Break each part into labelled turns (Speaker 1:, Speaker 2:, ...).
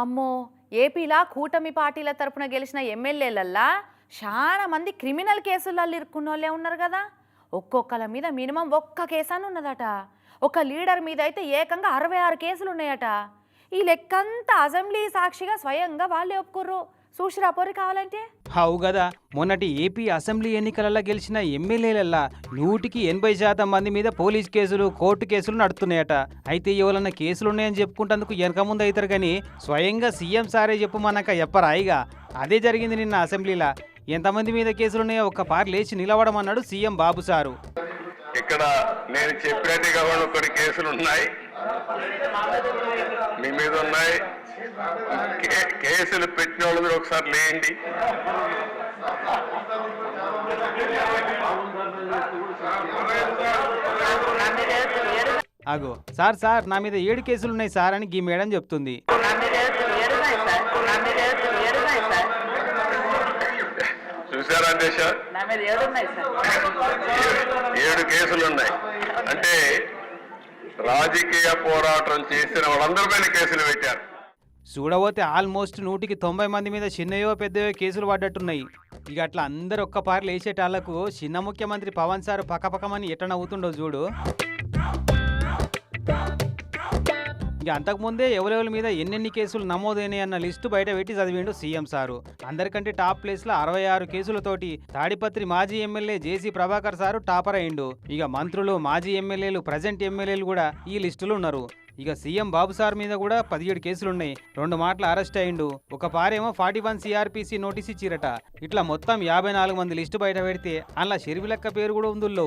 Speaker 1: అమ్మో ఏపీలా కూటమి పార్టీల తరపున గెలిచిన ఎమ్మెల్యేలల్లా చాలా మంది క్రిమినల్ కేసులలో ఇరుక్కున్న వాళ్ళే ఉన్నారు కదా. ఒక్కొక్కల మీద మినిమం ఒక్క కేసు అని ఉన్నదట ఒక లీడర్ మీద అయితే ఏకంగా అరవై ఆరు కేసులు ఉన్నాయట ఈ లెక్కంతా అసెంబ్లీ సాక్షిగా స్వయంగా వాళ్ళే ఒప్పుకుర్రు. చూసిరా పోరి కావాలంటే?
Speaker 2: అవు కదా మొన్నటి ఏపీ అసెంబ్లీ ఎన్నికలలో గెలిచిన ఎమ్మెల్యేలల్లా నూటికి ఎనభై శాతం మంది మీద పోలీస్ కేసులు కోర్టు కేసులు నడుతున్నాయట. అయితే ఎవరన్నా కేసులు ఉన్నాయని చెప్పుకుంటందుకు వెనక ముందు అవుతారు కానీ స్వయంగా సీఎం సారే చెప్పమన్నాక చెప్పరాయిగా అదే జరిగింది నిన్న అసెంబ్లీలో. ఎంతమంది మీద కేసులు ఉన్నాయో ఒక్క పారి లేచి నిలవడమన్నాడు సీఎం బాబు సారు.
Speaker 3: ఇక్కడ నేను చెప్పినట్టుగా కేసులు ఉన్నాయి మీ మీద ఉన్నాయి. కేసులు పెట్టిన వాళ్ళు ఒకసారి లేండి.
Speaker 2: అగో సార్ సార్ నా మీద ఏడు కేసులు ఉన్నాయి సార్ అని గీ మేడం చెప్తుంది.
Speaker 3: చూసారా ఏడు కేసులు ఉన్నాయి. అంటే రాజకీయ పోరాటం చేసిన వాళ్ళందరి పైన కేసులు పెట్టారు.
Speaker 2: చూడబోతే ఆల్మోస్ట్ నూటికి తొంభై మంది మీద చిన్నయో పెద్దయో కేసులు పడ్డట్టున్నాయి. ఇక అట్లా అందరు ఒక్క పార్లు వేసేటాళ్ళకు చిన్న ముఖ్యమంత్రి పవన్ సార్ పక్కపక్కమని ఎట్ట నవ్వుతుండో చూడు. ఇక అంతకుముందే ఎవరెవరి మీద ఎన్నెన్ని కేసులు నమోదైనాయి అన్న లిస్టు బయట పెట్టి చదివిండు సీఎం సారు. అందరికంటే టాప్ ప్లేస్లో అరవై ఆరు కేసులతోటి తాడిపత్రి మాజీ MLA JC Prabhakar sir topper అయిండు. ఇక మంత్రులు మాజీ ఎమ్మెల్యేలు ప్రజెంట్ ఎమ్మెల్యేలు కూడా ఈ లిస్టులో ఉన్నారు. ఇక సీఎం బాబు సార్ మీద కూడా పదిహేడు కేసులున్నాయి. రెండు మాటలు అరెస్ట్ అయిండు ఒక పారేమో ఫార్టీ వన్ సిఆర్పిసి నోటీస్ ఇచ్చిరట. ఇట్లా మొత్తం యాభై నాలుగు మంది లిస్టు బయట పెడితే అలా షెరివిలక్క పేరు కూడా ఉందిల్లో.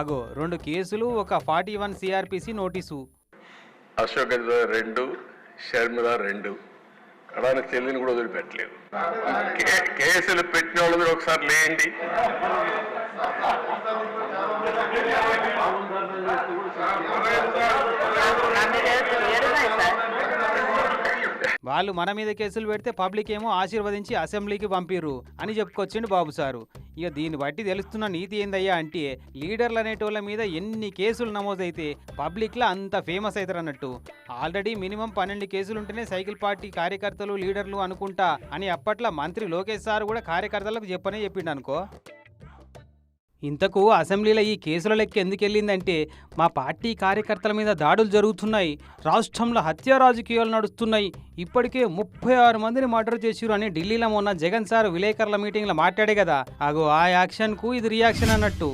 Speaker 2: అగో రెండు కేసులు ఒక forty one CrPC notice.
Speaker 3: Ashok రెండు షర్మిల రెండు. కడాన చెల్లిని కూడా వదిలిపెట్టలేదు. కేసులు పెట్టిన వాళ్ళు మీరు ఒకసారి లేండి
Speaker 4: నా మీద ఏడున్నాయి సార్
Speaker 2: వాళ్ళు మన మీద కేసులు పెడితే పబ్లిక్ ఏమో ఆశీర్వదించి అసెంబ్లీకి పంపిర్రు అని చెప్పుకొచ్చిండు బాబు సారు. ఇక దీన్ని బట్టి తెలుస్తున్న నీతి ఏందయ్యా అంటే లీడర్లు అనేటోళ్ళ మీద ఎన్ని కేసులు నమోదైతే పబ్లిక్లో అంత ఫేమస్ అవుతారు అన్నట్టు. ఆల్రెడీ మినిమం పన్నెండు కేసులు ఉంటేనే సైకిల్ పార్టీ కార్యకర్తలు లీడర్లు అనుకుంటా అని అప్పట్లో మంత్రి లోకేష్ సార్ కూడా కార్యకర్తలకు చెప్పనే చెప్పిండు అనుకో. ఇంతకు అసెంబ్లీలో ఈ కేసుల లెక్క ఎందుకెళ్ళిందంటే మా పార్టీ కార్యకర్తల మీద దాడులు జరుగుతున్నాయి రాష్ట్రంలో హత్య రాజకీయాలు నడుస్తున్నాయి ఇప్పటికే ముప్పై ఆరు మందిని మర్డర్ చేసిరు అని ఢిల్లీలో మొన్న జగన్ సార్ విలేకరుల మీటింగ్లో మాట్లాడే కదా అగో ఆ యాక్షన్కు ఇది రియాక్షన్ అన్నట్టు.